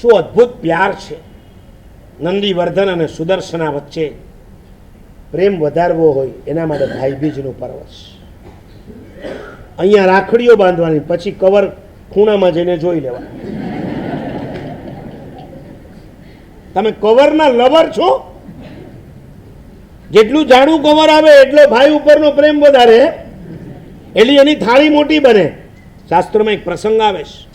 શું અદ્ભુત પ્યાર છે. નંદીવર્ધન અને સુદર્શના વચ્ચે પ્રેમ વધારવો હોય એના માટે ભાઈબીજનું પર્વ અહીંયા રાખડીઓ બાંધવાની, પછી કવર ખૂણામાં જઈને જોઈ લેવા તમે કવરના લવર છો? જેટલું જાડું કવર આવે એટલો ભાઈ ઉપરનો પ્રેમ વધારે. એટલી એની થાળી મોટી બને. શાસ્ત્રોમાં એક પ્રસંગ આવે છે.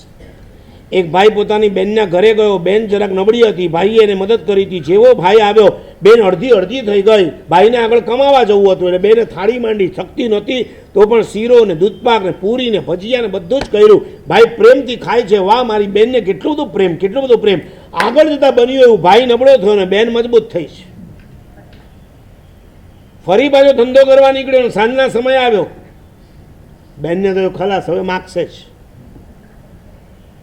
એક ભાઈ પોતાની બેનના ઘરે ગયો. બેન જરાક નબળી હતી. ભાઈએ એને મદદ કરી હતી. જેવો ભાઈ આવ્યો, બેન અડધી અડધી થઈ ગઈ. ભાઈને આગળ કમાવા જવું હતું એટલે બેને થાળી માંડી. શક્તિ નહોતી. તો પણ શીરો ને દૂધપાક ને પૂરી ને ભજીયા ને બધું જ કર્યું. ભાઈ પ્રેમથી ખાય છે. વાહ, મારી બેનને કેટલું બધું પ્રેમ, કેટલું બધું પ્રેમ. આગળ જતા બન્યું એવું. ભાઈ નબળો થયો ને બેન મજબૂત થઈ છે. ફરી પાછો ધંધો કરવા નીકળ્યો સાંજના સમય આવ્યો. બેનને તો ખલાસ, હવે માગશે જ.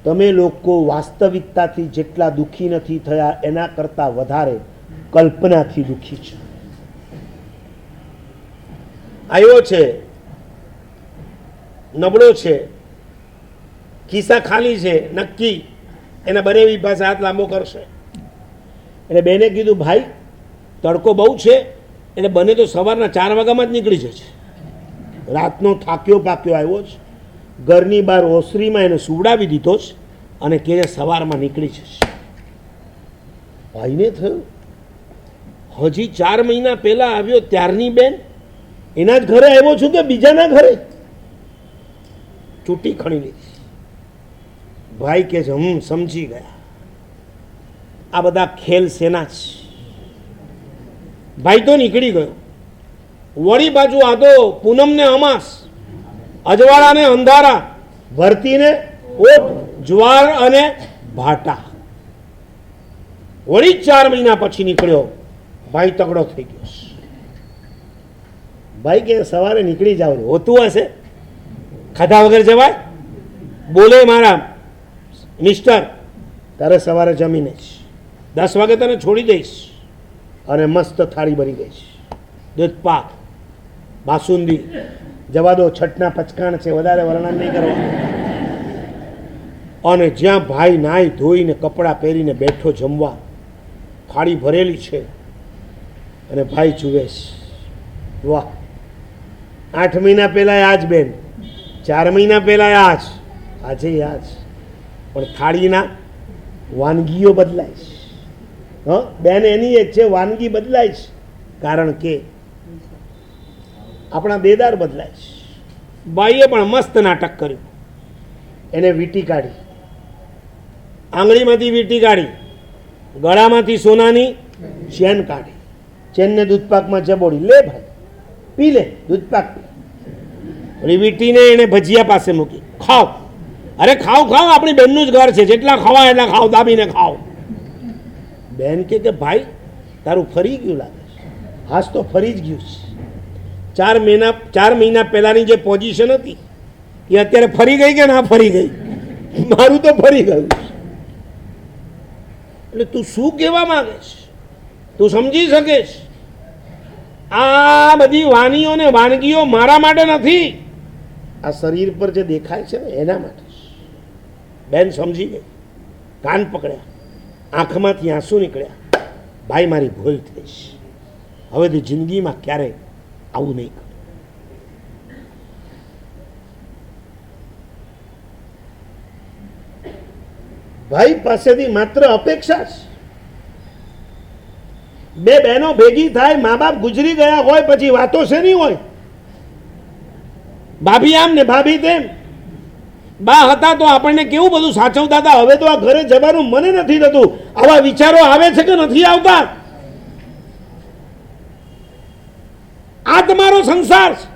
તમે લોકો વાસ્તવિકતાથી જેટલા દુઃખી નથી થયા, એના કરતાં વધારે કલ્પનાથી દુઃખી છે. આવ્યો છે, નબળો છે, ખિસ્સા ખાલી છે, નક્કી, એના બનેવી પાસે હાથ લાંબો કરશે. એટલે બેને કીધું, ભાઈ, તડકો બહુ છે, એટલે બને તો સવારના ચાર વાગ્યામાં જ નીકળી જશે. રાતનો થાક્યો પાક્યો આવ્યો છે ઘરની બહાર ઓસરીમાં એને સુવડાવી દીધો છે અને કે સવારમાં નીકળી જશે. ભાઈને થયું? હજી ચાર મહિના પહેલા આવ્યો ત્યારની બેન. એના જ ઘરે આવ્યો છું કે બીજાના ઘરે? ચૂંટી ખણી લીધી. ભાઈ કે છે હું સમજી ગયા. આ બધા ખેલ સેના છે ભાઈ તો નીકળી ગયો. વળી બાજુ આ તો પૂનમને અમાસ, અજવાળાને અંધારા ભરતીને ઓટ જુવાર અને ભાટા. વળી ચાર મહિના પછી નીકળ્યો. ભાઈ તગડો થઈ ગયો. ભાઈ કે સવારે નીકળી જાવ હોતું હશે? ખાધા વગર જવાય? બોલે મારા મિસ્ટર, તારે સવારે જમીને જ. દસ વાગે તને છોડી દઈશ. અને મસ્ત થાળી ભરી દઈશ દૂધ પાક, બાસુંદી. જવા દો છઠના પચકાણ છે. વધારે વર્ણન નહીં કરવા અને જ્યાં ભાઈ નાહી ધોઈને કપડાં પહેરીને બેઠો જમવા થાળી ભરેલી છે અને ભાઈ જુએ છે વાહ આઠ મહિના પહેલાં આ જ બેન ચાર મહિના પહેલાં આ જ આજે. આ જ પણ થાળીના વાનગીઓ બદલાય છે. હ? બેન એની એ છે વાનગી બદલાય છે કારણ કે આપણા દેદાર બદલાય છે. બાઈએ પણ મસ્ત નાટક કર્યું. એને વીંટી કાઢી. આંગળીમાંથી વીંટી કાઢી, ગળામાંથી સોનાની ચેન કાઢી. ચેનને દૂધપાકમાં જબોડી. લે ભાઈ, પી લે, દૂધપાક ઓલી વીંટીને એને ભજીયા પાસે મૂકી. ખાઓ અરે ખાઓ ખાઓ આપણી બેનનું જ ઘર છે. જેટલા ખાવા એટલા ખાઓ દાબીને ખાઓ બેન કે કે, ભાઈ, તારું ફરી ગયું લાગે હાસ તો ફરી જ ગયું છે. ચાર મહિના ચાર મહિના પહેલાંની જે પોઝિશન હતી, એ અત્યારે ફરી ગઈ કે ના ફરી ગઈ? મારું તો ફરી ગયું. એટલે તું શું કહેવા માંગે તું સમજી શકીશ? આ બધી વાનીઓ ને વાનગીઓ મારા માટે નથી. આ શરીર પર જે દેખાય છે એના માટે બેન સમજી ગઈ. કાન પકડ્યા. આંખમાંથી આંસુ નીકળ્યા. ભાઈ, મારી ભૂલ થઈ હવે હવેથી જિંદગીમાં ક્યારેય આવું નહીં કરું. ભાઈ પાસેથી માત્ર અપેક્ષા છે બે બહેનો ભેગી થાય મા બાપ ગુજરી ગયા હોય, પછી વાતો શેની હોય? ભાભી આમ ને ભાભી તેમ. બા હતા તો આપણને કેવું બધું સાચવતા હતા હવે તો આ ઘરે જવાનું મને નથી થતું. આવા વિચારો આવે છે કે નથી આવતા? આ તમારો સંસાર છે.